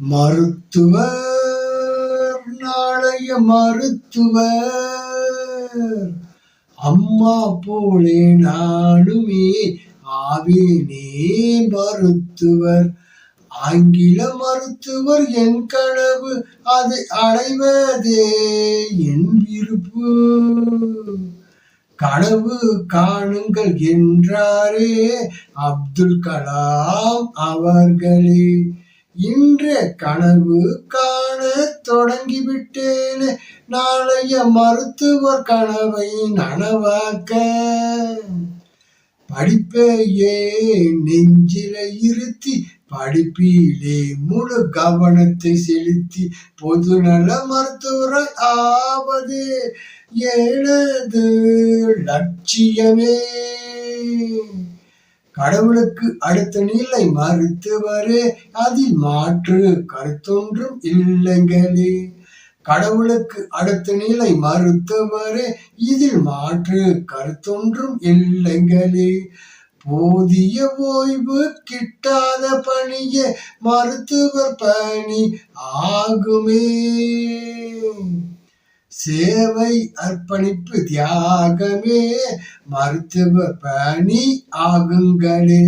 மருத்துவர் நாளைய மருத்துவர். அம்மா போலே நானுமே ஆவேனே மருத்துவர். ஆங்கில மருத்துவர் என் கனவு அதை அடைவதே என் விருப்பு. கனவு காணுங்கள் என்றாரே அப்துல் கலாம் அவர்களே. இன்று கனவு காண தொடங்கிவிட்டேன். நாளைய மருத்துவர் கனவை நனவாக்க. படிப்பையே நெஞ்சில இருத்தி படிப்பிலே முழு கவனத்தை செலுத்தி பொதுநல மருத்துவரை ஆவது எனது லட்சியமே. கடவுளுக்கு அடுத்த நிலை மருத்துவரே அதில் மாற்று கருத்தொன்றும் இல்லைங்களே. கடவுளுக்கு அடுத்த நிலை மறுத்தவரே இதில் மாற்று கருத்தொன்றும் இல்லைங்களே. போதிய ஓய்வு கிட்டாத பணியே மருத்துவர் பணி ஆகுமே. சேவை அர்ப்பணிப்பு தியாகமே மருத்துவ பணி ஆகுங்களே